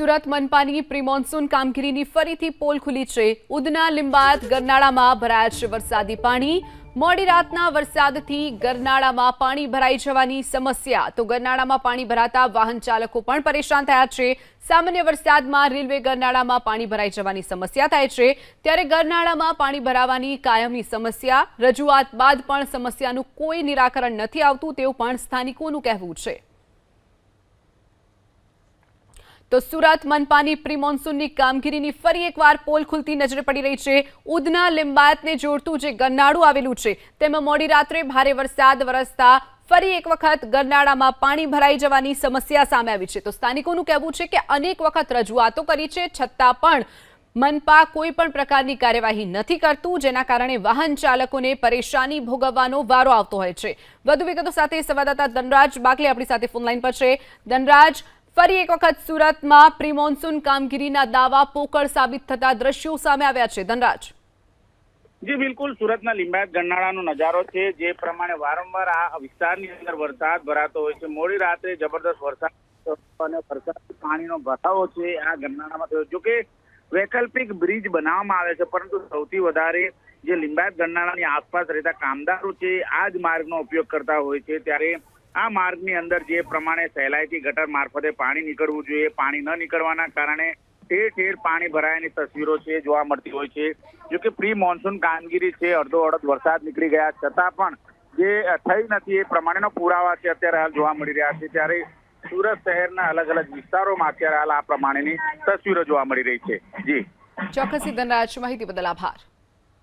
Surat મનપાની pre monsoon કામગીરીની ફરીથી pole ખુલી છે. ઉધના, લિંબાયત, ગરનાળામાં ભરાયા છે વરસાદી પાણી. મોડી રાતના વરસાદથી ગરનાળામાં પાણી ભરાઈ જવાની સમસ્યા. તો ગરનાળામાં પાણી ભરાતા વાહન ચાલકો પણ પરેશાન થયા છે. સામાન્ય વરસાદમાં રેલવે ગરનાળામાં પાણી ભરાઈ જવાની સમસ્યા થાય છે. ત્યારે ગરનાળામાં પાણી ભરાવાની કાયમી સમસ્યા. રજૂઆત બાદ પણ સમસ્યાનું કોઈ નિરાકરણ નથી આવતું તેવું પણ સ્થાનિકોનું કહેવું છે. તો સુરત મનપાની પ્રી મોન્સૂનની કામગીરીની ફરી એકવાર પોલ ખુલતી નજરે પડી રહી છે. ઉધના લિંબાયતને જોડતું જે ગરનાળું આવેલું છે, તેમાં મોડી રાત્રે ભારે વરસાદ વરસતા ફરી એક વખત ગરનાળામાં પાણી ભરાઈ જવાની સમસ્યા સામે આવી છે. તો સ્થાનિકોનું કહેવું છે કે અનેક વખત રજૂઆતો કરી છે, છતાં પણ મનપા કોઈ પણ પ્રકારની કાર્યવાહી નથી કરતું, જેના કારણે વાહન ચાલકોને પરેશાની ભોગવવાનો વારો આવતો હોય છે. વધુ વિગતો સાથે સંવાદદાતા ધનરાજ બાકલે આપણી સાથે ફોનલાઈન પર છે. ધનરાજ ફરી એક વખત સુરતમાં પ્રી મોન્સૂન કામગીરીના દાવા પોકળ સાબિત થતા દ્રશ્યો સામે આવ્યા છે. ધનરાજ. જે, બિલકુલ. સુરતના લિંબાયત ગરનાળાનો નજારો છે, જે પ્રમાણે વારંવાર આ વિસ્તારની અંદર વરસાદ ભરાતો હોય છે. મોડી રાત્રે જબરદસ્ત વરસાદ અને વરસાદી પાણીનો ભરાવો છે આ ગરનાળામાં થયો. જોકે વૈકલ્પિક બ્રિજ બનાવવામાં આવે છે, પરંતુ સૌથી વધારે જે લીંબાયત ગરનાળાની આસપાસ રહેતા કામદારો છે, આ જ માર્ગનો ઉપયોગ કરતા હોય છે. ત્યારે આ માર્ગની અંદર જે પ્રમાણે સહેલાઈથી ગટર મારફતે પાણી નીકળવું જોઈએ, પાણી ન નીકળવાના કારણે ઠેર ઠેર પાણી ભરાયાની તસવીરો છે, જોવા મળતી હોય છે. જો કે પ્રી મોન્સૂન કામગીરી છે, અડધો અડધ વરસાદ નીકળી ગયા, છતાં પણ જે થઈ નથી એ પ્રમાણેનો પુરાવા છે અત્યારે હાલ જોવા મળી રહ્યા છે. ત્યારે સુરત શહેરના અલગ અલગ વિસ્તારોમાં અત્યારે હાલ આ પ્રમાણેની તસવીરો જોવા મળી રહી છે. જી. ચોક્કસ ધનરાજ માહિતી બદલ આભાર.